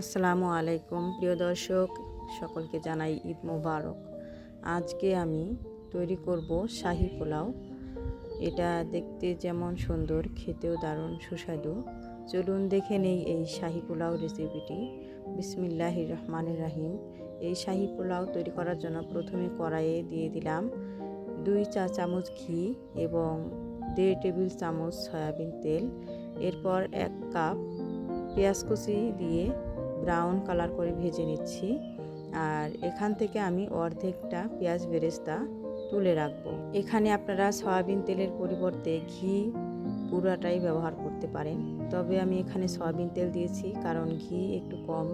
আসসালামু আলাইকুম, প্রিয় দর্শক, সকলকে জানাই ঈদ মোবারক। আজকে আমি তৈরি করব শাহি পোলাও। এটা দেখতে যেমন সুন্দর, খেতেও দারুণ সুস্বাদু। চলুন দেখে নেই এই শাহি পোলাও রেসিপিটি বিসমিল্লাহ রহমানুর রাহিম। এই শাহি পোলাও তৈরি করার জন্য প্রথমে কড়াইয়ে দিয়ে দিলাম দুই চা চামচ ঘি এবং দেড় টেবিল চামচ সয়াবিন তেল। এরপর এক কাপ পেঁয়াজ কুচি দিয়ে ব্রাউন কালার করে ভেজে নিচ্ছি। আর এখান থেকে আমি অর্ধেকটা পেঁয়াজ বেরেস্তা তুলে রাখব। এখানে আপনারা সয়াবিন তেলের পরিবর্তে ঘি পুরাটাই ব্যবহার করতে পারেন। তবে আমি এখানে সয়াবিন তেল দিয়েছি, কারণ ঘি একটু কম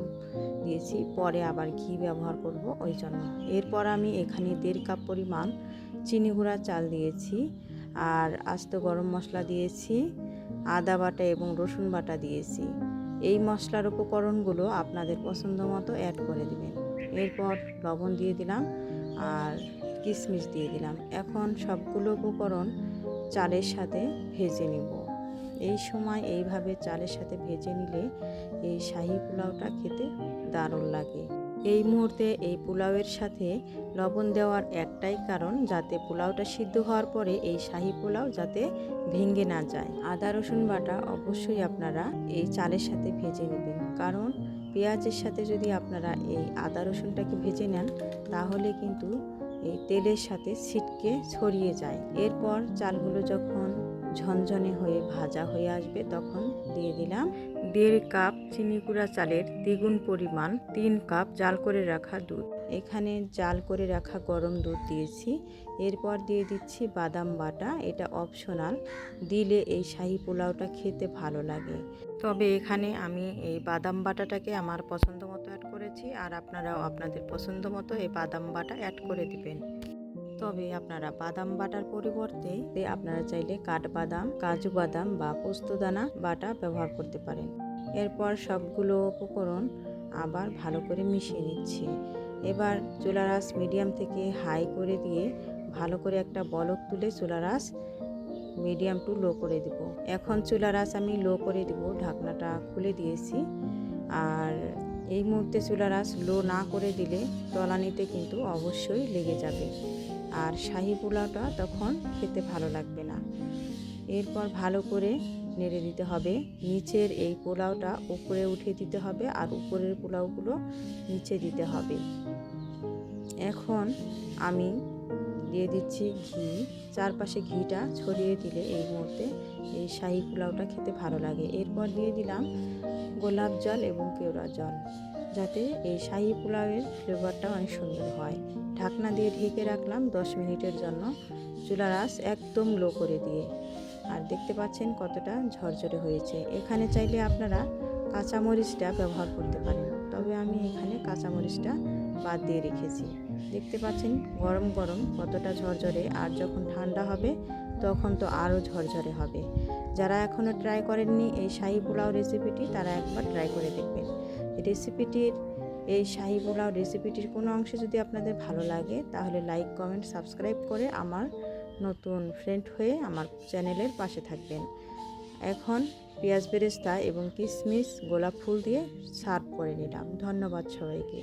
দিয়েছি। পরে আবার ঘি ব্যবহার করব ওই জন্য। এরপর আমি এখানে দেড় কাপ পরিমাণ চিনি গুঁড়া চাল দিয়েছি। আর আস্ত গরম মশলা দিয়েছি, আদা বাটা এবং রসুন বাটা দিয়েছি। এই মশলার উপকরণগুলো আপনাদের পছন্দ মতো অ্যাড করে দিবেন। এরপর লবণ দিয়ে দিলাম আর কিশমিশ দিয়ে দিলাম। এখন সবগুলো উপকরণ চালের সাথে ভেজে নিব। এই সময় এইভাবে চালের সাথে ভেজে নিলে এই শাহি পোলাওটা খেতে দারুণ লাগে। এই মুহূর্তে এই পোলাওয়ের সাথে লবণ দেওয়ার একটাই কারণ যাতে পোলাওটা সিদ্ধ হওয়ার পরে এই শাহি পোলাও যাতে ভেঙে না যায়। আদা, রসুন বাটা অবশ্যই আপনারা এই চালের সাথে ভেজে নেবেন। কারণ পেঁয়াজের সাথে যদি আপনারা এই আদা, রসুনটাকে ভেজে নেন, তাহলে কিন্তু এই তেলের সাথে ছিটকে ছড়িয়ে যায়। এরপর চালগুলো যখন ঝনঝনে হয়ে ভাজা হয়ে আসবে তখন দিয়ে দিলাম দেড় কাপ চিনি গুঁড়া চালের দ্বিগুণ পরিমাণ তিন কাপ জাল করে রাখা দুধ। এখানে জাল করে রাখা গরম দুধ দিয়েছি। এরপর দিয়ে দিচ্ছি বাদাম বাটা এটা অপশনাল। দিলে এই শাহি পোলাওটা খেতে ভালো লাগে। তবে এখানে আমি এই বাদাম বাটাটাকে আমার পছন্দ মতো অ্যাড করেছি আর আপনারাও আপনাদের পছন্দ মতো এই বাদাম বাটা অ্যাড করে দিবেন। তবে আপনারা বাদাম বাটার পরিবর্তে আপনারা চাইলে কাঠবাদাম, কাজু বাদাম বা পোস্তদানা বাটা ব্যবহার করতে পারেন। এরপর সবগুলো উপকরণ আবার ভালো করে মিশিয়ে নিচ্ছি। এবার চুলারাস মিডিয়াম থেকে হাই করে দিয়ে ভালো করে একটা বলক তুলে চুলারাস মিডিয়াম টু লো করে দেব। এখন চুলারাস আমি লো করে দেব, ঢাকনাটা খুলে দিয়েছি। আর এই মুহূর্তে চুলারাস লো না করে দিলে তলানিতে কিন্তু অবশ্যই লেগে যাবে। আর শাহি পোলাওটা তখন খেতে ভালো লাগবে না। এরপর ভালো করে নেড়ে দিতে হবে। নিচের এই পোলাওটা উপরে উঠে দিতে হবে আর উপরের পোলাওগুলো নিচে দিতে হবে। এখন আমি দিয়ে দিচ্ছি ঘি। চারপাশে ঘিটা ছড়িয়ে দিলে এই মুহূর্তে এই শাহি পোলাওটা খেতে ভালো লাগে। এরপর দিয়ে দিলাম গোলাপ জল এবং কেওড়া জল, যাতে এই শাহি পোলাওয়ের ফ্লেভারটা অনেক সুন্দর হয়। ঢাকনা দিয়ে ঢেকে রাখলাম দশ মিনিটের জন্য। চুলার আঁচ একদম লো করে দিয়ে। আর দেখতে পাচ্ছেন কতটা ঝরঝরে হয়েছে। এখানে চাইলে আপনারা কাঁচামরিচটা ব্যবহার করতে পারেন। তবে আমি এখানে কাঁচামরিচটা বাদ দিয়ে রেখেছি। দেখতে পাচ্ছেন গরম গরম কতটা ঝরঝরে, আর যখন ঠান্ডা হবে তখন তো আরও ঝরঝরে হবে। যারা এখনও ট্রাই করেননি এই শাহি পোলাও রেসিপিটি তারা একবার ট্রাই করে দেখবেন। রেসিপিটির এই শাহি পোলাও রেসিপিটির কোনো অংশে যদি আপনাদের ভালো লাগে, তাহলে লাইক কমেন্ট সাবস্ক্রাইব করে আমার নতুন ফ্রেন্ড হয়ে আমার চ্যানেলের পাশে থাকবেন। এখন পেঁয়াজ বেরেস্তা এবং কিশমিশ গোলাপ ফুল দিয়ে সার্ভ করে নিলাম। ধন্যবাদ সবাইকে।